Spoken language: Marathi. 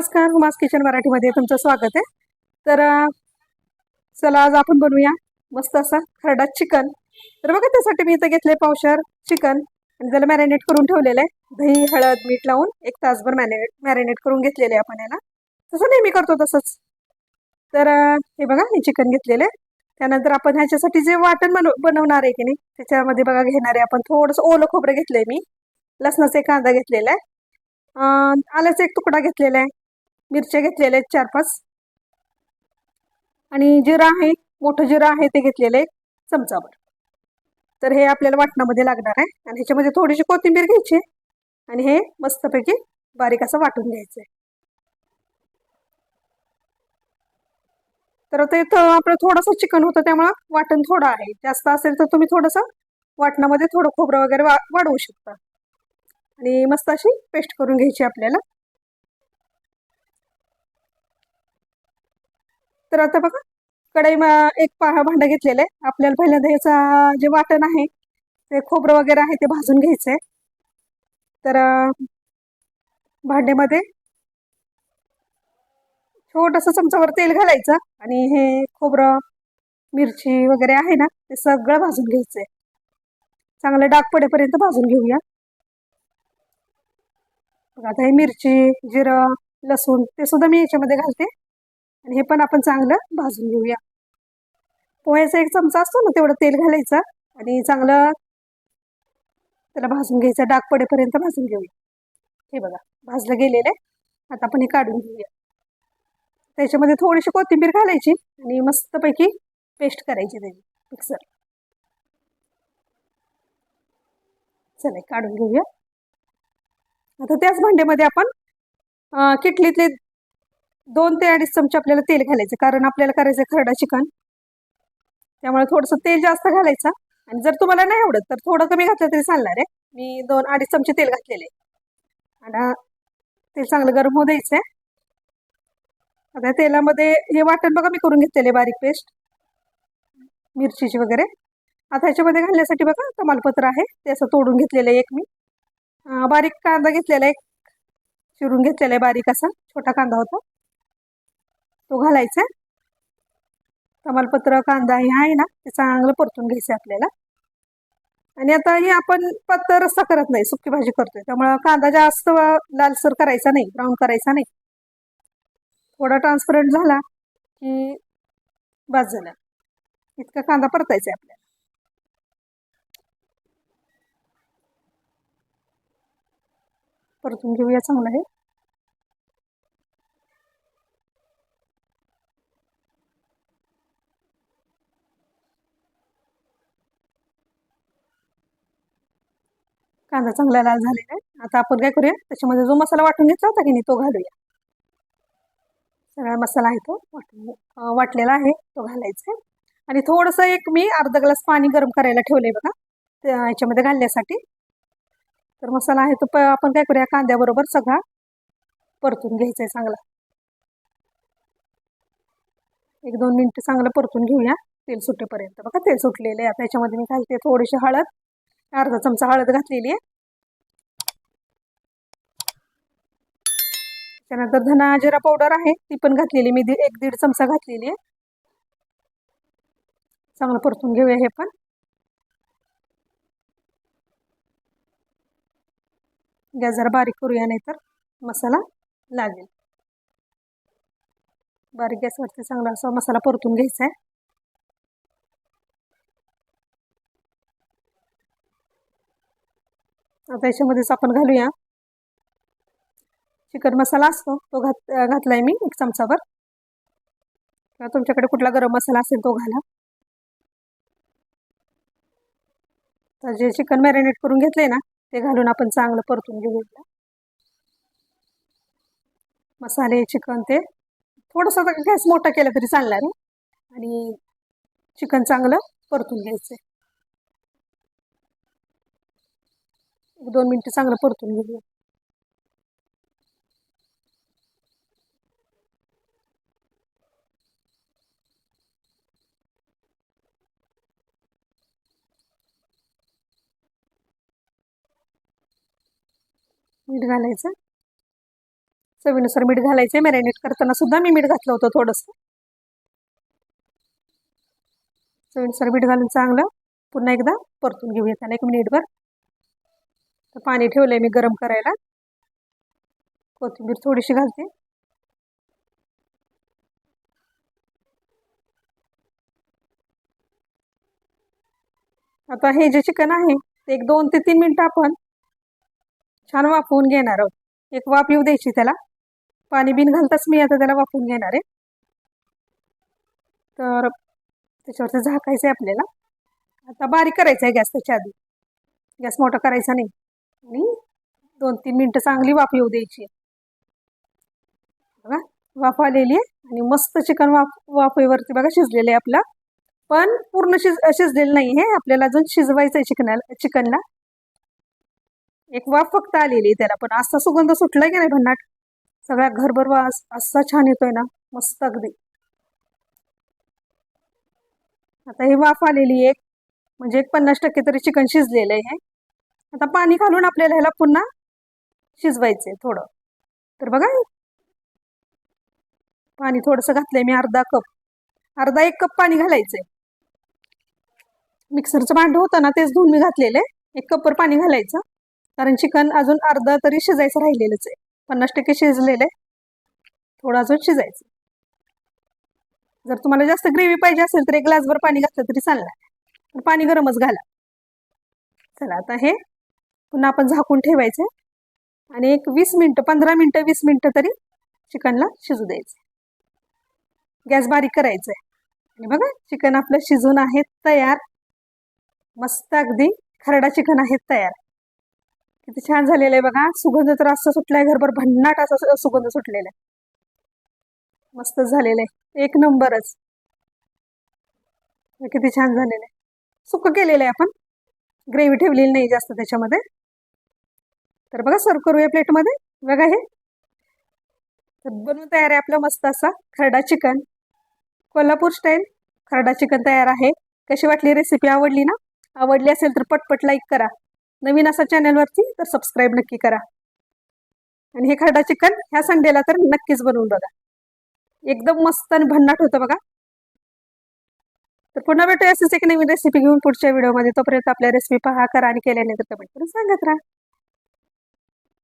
नमस्कार हुमास किचन मराठीमध्ये तुमचं स्वागत आहे. तर चला आज आपण बनवूया मस्त असा खरडा चिकन. तर बघा त्यासाठी मी इथं घेतले पावशर चिकन आणि त्याला मॅरिनेट करून ठेवलेलं आहे. दही हळद मीठ लावून एक तासभर मॅरिनेट मॅरिनेट करून घेतलेले आपण याला. तसं नेहमी करतो तसंच. तर हे बघा हे चिकन घेतलेलं आहे. त्यानंतर आपण ह्याच्यासाठी जे वाटण बनव बनवणार आहे की नाही त्याच्यामध्ये बघा घेणार आहे आपण थोडंसं ओलं खोबरं घेतलंय मी. लसणाचा एक कांदा घेतलेला आहे. आल्याचा एक तुकडा घेतलेला आहे. मिरच्या घेतलेल्या आहेत चार पाच. आणि जिरं आहे मोठं जिरं आहे ते घेतलेलं आहे चमचाभर. तर हे आपल्याला वाटणामध्ये लागणार आहे. आणि ह्याच्यामध्ये थोडीशी कोथिंबीर घ्यायची आहे. आणि हे मस्तपैकी बारीक असं वाटून घ्यायचं आहे तर ते इथं आपलं थोडंसं चिकन होतं त्यामुळं वाटण थोडं आहे. जास्त असेल तर तुम्ही थोडंसं वाटणामध्ये थोडं खोबरं वगैरे वा वाढवू शकता. आणि मस्त अशी पेस्ट करून घ्यायची आपल्याला. तर आता बघा कढई एक पहा भांडं घेतलेलं आहे. आपल्याला पहिल्यांदा ह्याचा जे वाटण आहे ते खोबरं वगैरे आहे ते भाजून घ्यायचं आहे तर भांड्यामध्ये छोटंसं चमचावर तेल घालायचं आणि हे खोबरं मिरची वगैरे आहे ना ते सगळं भाजून घ्यायचं आहे चांगलं डाग पडेपर्यंत भाजून घेऊया. बघा आता हे मिरची जिरं लसूण ते सुद्धा मी याच्यामध्ये घालते. आणि हे पण आपण चांगलं भाजून घेऊया. पोह्याचा एक चमचा असतो ना तेवढं तेल घालायचं आणि चांगलं त्याला भाजून घ्यायचं डाग पडेपर्यंत भाजून घेऊया. हे बघा भाजलं गेलेलं आहे. आता आपण हे काढून घेऊया. त्याच्यामध्ये थोडीशी कोथिंबीर घालायची आणि मस्तपैकी पेस्ट करायची त्याची मिक्सर. चला काढून घेऊया. आता त्याच भांड्यामध्ये आपण किटलीतले दोन ते अडीच चमचे आपल्याला तेल घालायचं कारण आपल्याला करायचं आहे खरडा चिकन. त्यामुळे थोडंसं तेल जास्त घालायचं. आणि जर तुम्हाला नाही आवडत तर थोडं कमी घातलं तरी चालणार आहे. मी दोन अडीच चमचे तेल घातलेले आणि तेल चांगलं गरम होऊ द्यायचं आहे. आता तेलामध्ये हे वाटण बघा मी करून घेतलेले बारीक पेस्ट. मिरचीची वगैरे. आता ह्याच्यामध्ये घालण्यासाठी बघा तमालपत्र आहे. ते असं तोडून घेतलेलं आहे एक मी. बारीक कांदा घेतलेला आहे. चिरून घेतलेला आहे बारीक असा छोटा कांदा होता. तो घालायचा. आहे तमालपत्र कांदा हे आहे ना ते चांगलं परतून घ्यायचं आहे आपल्याला. आणि आता हे आपण पत्त रस्सा करत नाही सुकी भाजी करतोय. त्यामुळं कांदा जास्त लालसर करायचा नाही ब्राऊन करायचा नाही. थोडा ट्रान्सपरंट झाला की बस झाला. इतका कांदा परतायचा आहे आपल्याला. परतून घेऊया चांगलं हे. कांदा चांगला लाल झालेला आहे. आता आपण काय करूया? त्याच्यामध्ये जो मसाला वाटून घेतला होता की नाही तो घालूया. सगळा मसाला आहे तो वाटून वाटलेला आहे तो घालायचा आहे. आणि थोडंसं एक मी अर्धा ग्लास पाणी गरम करायला ठेवलंय बघा त्या ह्याच्यामध्ये घालण्यासाठी. तर मसाला आहे तो प आपण काय करूया? कांद्याबरोबर सगळा परतून घ्यायचा आहे चांगला. एक दोन मिनटं चांगलं परतून घेऊया तेल सुटेपर्यंत. बघा तेल सुटलेलं आहे. आता याच्यामध्ये मी घालते थोडीशी हळद. अर्धा चमचा हळद घातलेली आहे. त्यानंतर धना जिरा पावडर आहे ती पण घातलेली मी एक दीड चमचा घातलेली आहे. चांगलं परतून घेऊया हे पण. गॅस जरा बारीक करूया नाहीतर मसाला लागेल. बारीक गॅसवरती चांगला असा मसाला परतून घ्यायचा आहे. आता याच्यामध्येच आपण घालूया. चिकन मसाला असतो तो घात घातलाय मी एक चमचावर किंवा तुमच्याकडे कुठला गरम मसाला असेल तो घाला. तर जे चिकन मॅरिनेट करून घेतलंय ना ते घालून आपण चांगलं परतून घेऊया मसाले चिकन ते थोडंसं गॅस मोठा केला तरी चालणार आहे. आणि चिकन चांगलं परतून घ्यायचं आहे एक दोन मिनटं चांगलं परतून घेऊया. मीठ घालायचं. चवीनुसार मीठ घालायचं. मॅरिनेट करताना सुद्धा मी मीठ घातलं होतं थोडंसं. चवीनुसार मीठ घालून चांगलं पुन्हा एकदा परतून घेऊया. त्याला एक मिनिटभर तर पाणी ठेवलं आहे मी गरम करायला. कोथिंबीर थोडीशी घालते. आता हे जे चिकन आहे ते एक दोन ते तीन मिनटं आपण छान वाफवून घेणार आहोत. एक वाफ येऊ द्यायची त्याला. पाणी बिन घालताच मी आता त्याला वाफवून घेणार आहे. तर त्याच्यावरती झाकायचं आहे आपल्याला. आता बारीक करायचं आहे गॅस त्याच्या आधी. गॅस मोठा करायचा नाही. आणि दोन तीन मिनटं चांगली वाफ येऊ द्यायची. बघा वाफ आलेली आहे आणि मस्त चिकन वाफ वाफेवरती बघा शिजलेलं आहे आपलं. पण पूर्ण शिज शिजलेलं नाही आहे. आपल्याला अजून शिजवायचं आहे चिकनाला चिकनला. एक वाफ फक्त आलेली आहे त्याला. पण असा सुगंध सुटला की नाही भन्नाट? सगळ्या घरभर वास असा छान येतोय ना मस्त अगदी. आता ही वाफ आलेली एक म्हणजे एक पन्नास टक्के तरी चिकन शिजलेलं आहे. आता पाणी घालून आपल्याला ह्याला पुन्हा शिजवायचंय थोडं. तर बघा. पाणी थोडंसं घातलंय मी अर्धा कप. अर्धा एक कप पाणी घालायचंय. मिक्सरचं भांडं होतं ना तेच धुवून मी घातलेलं आहे एक कपवर पाणी घालायचं. कारण चिकन अजून अर्धा तरी शिजायचं राहिलेलंच आहे. पन्नास टक्के शिजलेलं आहे. थोडं अजून शिजायचं. जर तुम्हाला जास्त ग्रेव्ही पाहिजे असेल तर एक ग्लासभर पाणी घातलं तरी चालणार. पण पाणी गरमच घाला. चला आता हे पुन्हा आपण झाकून ठेवायचं. आणि एक वीस मिनटं पंधरा मिनटं वीस मिनटं तरी चिकनला शिजू द्यायचं. गॅस बारीक करायचं आहे आणि बघा चिकन आपलं शिजून आहे तयार. मस्त अगदी खरडा चिकन आहे तयार. किती छान झालेलं आहे बघा. सुगंध तर असं सुटलाय घरभर भन्नाट असा सुगंध सुटलेला आहे. मस्त झालेलं आहे. एक नंबरच. किती छान झालेलं आहे. सुकं केलेलं आहे आपण. ग्रेव्ही ठेवलेली नाही जास्त त्याच्यामध्ये. तर बघा सर्व करूया प्लेटमध्ये बघा हे. तर बनवून तयार आहे आपला मस्त असा kharda chicken Kolhapur style kharda chicken तयार आहे. कशी वाटली रेसिपी आवडली ना? आवडली असेल तर पटपट लाईक करा. नवीन असा चॅनलवरती तर सबस्क्राईब नक्की करा. आणि हे खरडा चिकन ह्या संडेला तर नक्कीच बनवून बघा. एकदम मस्त आणि भन्नाट होतं बघा. तर पुन्हा भेटूया असेच एक नवीन रेसिपी घेऊन पुढच्या व्हिडिओमध्ये तोपर्यंत आपल्या रेसिपी पहा करा आणि केल्यानंतर कमेंट करून सांगत राहा.